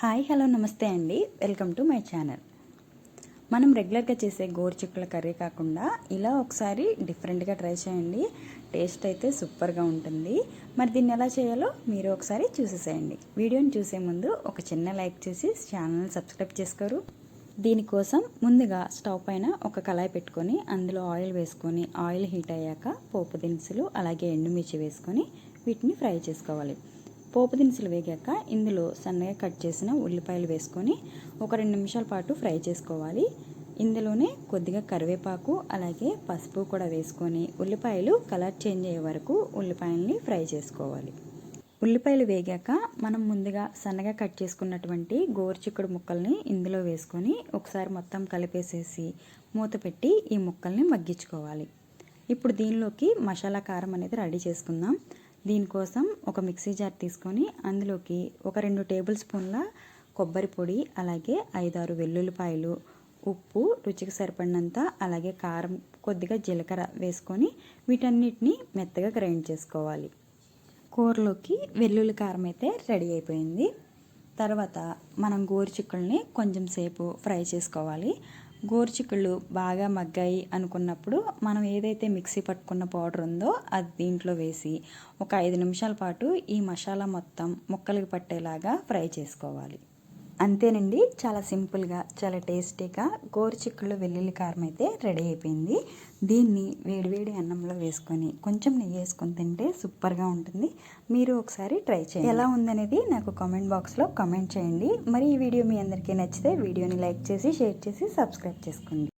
Hi hello నమస్తే అండి. Welcome to my channel. మనం రెగ్యులర్గా చేసే గోరుచిక్కుల కర్రీ కాకుండా ఇలా ఒకసారి డిఫరెంట్గా ట్రై చేయండి. టేస్ట్ అయితే సూపర్గా ఉంటుంది. మరి దీన్ని ఎలా చేయాలో మీరు ఒకసారి చూసేసేయండి. వీడియోని చూసే ముందు ఒక చిన్న లైక్ చేసి ఛానల్ని సబ్స్క్రైబ్ చేసుకోరు. దీనికోసం ముందుగా స్టవ్ పైన ఒక కళాయి పెట్టుకొని అందులో ఆయిల్ వేసుకొని ఆయిల్ హీట్ అయ్యాక పోపు దినుసులు అలాగే ఎండుమిర్చి వేసుకొని వీటిని ఫ్రై చేసుకోవాలి. పోపు దినుసులు వేగాక ఇందులో సన్నగా కట్ చేసిన ఉల్లిపాయలు వేసుకొని ఒక రెండు నిమిషాల పాటు ఫ్రై చేసుకోవాలి. ఇందులోనే కొద్దిగా కరివేపాకు అలాగే పసుపు కూడా వేసుకొని ఉల్లిపాయలు కలర్ చేంజ్ అయ్యే వరకు ఉల్లిపాయల్ని ఫ్రై చేసుకోవాలి. ఉల్లిపాయలు వేగాక మనం ముందుగా సన్నగా కట్ చేసుకున్నటువంటి గోరుచిక్కుడు ముక్కల్ని ఇందులో వేసుకొని ఒకసారి మొత్తం కలిపేసేసి మూత పెట్టి ఈ ముక్కల్ని మగ్గించుకోవాలి. ఇప్పుడు దీనిలోకి మసాలా కారం అనేది రెడీ చేసుకుందాం. దీనికోసం ఒక మిక్సీ జార్ తీసుకొని అందులోకి ఒక రెండు టేబుల్ స్పూన్ల కొబ్బరి పొడి అలాగే ఐదారు వెల్లుల్లిపాయలు ఉప్పు రుచికి సరిపడినంత అలాగే కారం కొద్దిగా జీలకర్ర వేసుకొని వీటన్నిటిని మెత్తగా గ్రైండ్ చేసుకోవాలి. కూరలోకి వెల్లుల్లి కారం అయితే రెడీ అయిపోయింది. తర్వాత మనం గోరు చిక్కుల్ని కొంచెం సేపు ఫ్రై చేసుకోవాలి. గోరుచిక్కుళ్ళు బాగా మగ్గాయి అనుకున్నప్పుడు మనం ఏదైతే మిక్సీ పట్టుకున్న పౌడర్ ఉందో అది దీంట్లో వేసి ఒక ఐదు నిమిషాల పాటు ఈ మసాలా మొత్తం ముక్కలకి పట్టేలాగా ఫ్రై చేసుకోవాలి. అంతేనండి. చాలా సింపుల్గా చాలా టేస్టీగా గోరుచిక్కుళ్ళు వెల్లుల్లి కారం అయితే రెడీ అయిపోయింది. దీన్ని వేడివేడి అన్నంలో వేసుకొని కొంచెం నెయ్యి వేసుకొని తింటే సూపర్గా ఉంటుంది. మీరు ఒకసారి ట్రై చేయండి. ఎలా ఉందనేది నాకు కామెంట్ బాక్స్లో కామెంట్ చేయండి. మరి ఈ వీడియో మీ అందరికీ నచ్చితే వీడియోని లైక్ చేసి షేర్ చేసి సబ్స్క్రైబ్ చేసుకోండి.